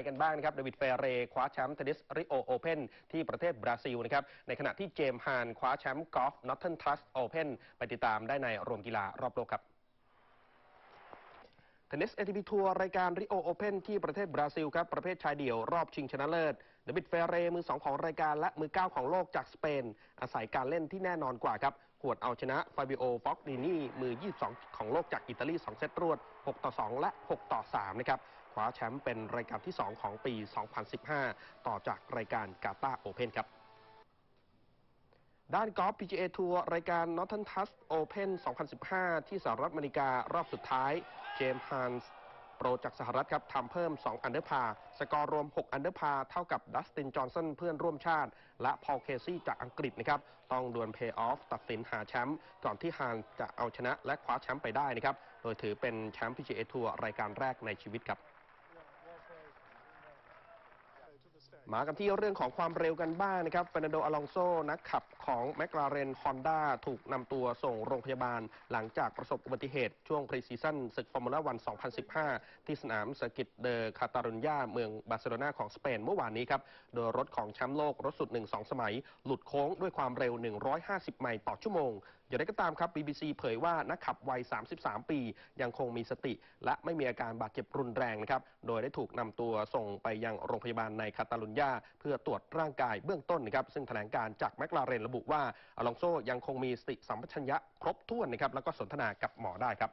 ยกันบ้างนะครับเดวิดเฟเรคว้าแชมป์เทนนิสริโอโอเพนที่ประเทศบราซิลนะครับในขณะที่เจมส์ฮานคว้าแชมป์กอล์ฟนอตเทิร์นทรัสโอเพนไปติดตามได้ในโรมกีฬารอบโลกครับ เทนนิส ATP ทัวร์รายการริโอโอเพนที่ประเทศบราซิลครับ ประเภทชายเดี่ยวรอบชิงชนะเลิศเดวิดเฟเรมือ2ของรายการและมือ9ของโลกจากสเปน อาศัยการเล่นที่แน่นอนกว่าครับหวดเอาชนะฟาบิโอฟอกดินี่มือ 22 ของโลกจากอิตาลี 2 เซตรวด 6 ต่อ 2 และ 6 ต่อ 3 นะครับคว้าแชมป์เป็นรายการที่ 2 ของปี 2015 ต่อจากรายการกาตาโอเพนครับ ด้านกอล์ฟ PGA ทัวร์รายการ Northern Trust Open 2015 ที่สหรัฐอเมริการอบสุดท้าย เจมส์ฮันส์โปรจากสหรัฐครับทำเพิ่ม 2 อันเดอร์พา สกอร์รวม 6 อันเดอร์พา เท่ากับดัสติน จอห์นสันเพื่อนร่วมชาติ และพอลเคซี่จากอังกฤษนะครับ ต้องดวลเพย์ออฟตัดสินหาแชมป์ก่อนที่ฮันส์จะเอาชนะและคว้าแชมป์ไปได้นะครับ โดยถือเป็นแชมป์ PGA ทัวร์รายการแรกในชีวิตครับ มากันที่เรื่องของความเร็วกันบ้างนะครับเฟรนโดอลองโซนักขับของแมคลาเรนฮอนด้าถูกนำตัวส่งโรงพยาบาล หลังจากประสบอุบัติเหตุช่วงพรีซีซั่นศึกฟอร์มูล่าวัน 2015 ที่สนามเซอร์กิตเดอคาตาลุญญาเมืองบาร์เซโลนาของสเปนเมื่อวานนี้ครับ โดยรถของแชมป์โลกรถสุด 1-2 สมัย หลุดโค้งด้วยความเร็ว 150 ไมล์ต่อชั่วโมง อย่างไรก็ตามครับ BBC เผยว่านักขับวัย 33 ปี ยังคงมีสติ และไม่มีอาการบาดเจ็บรุนแรงนะครับโดยได้ถูกนำตัวส่งไปยังโรงพยาบาลในคาตาลุญญาเพื่อตรวจร่างกายเบื้องต้นนะครับซึ่งแถลงการจากแมคลาเรนระบุว่าอลองโซยังคงมีสติสัมปชัญญะครบถ้วนนะครับแล้วก็สนทนากับหมอได้ครับ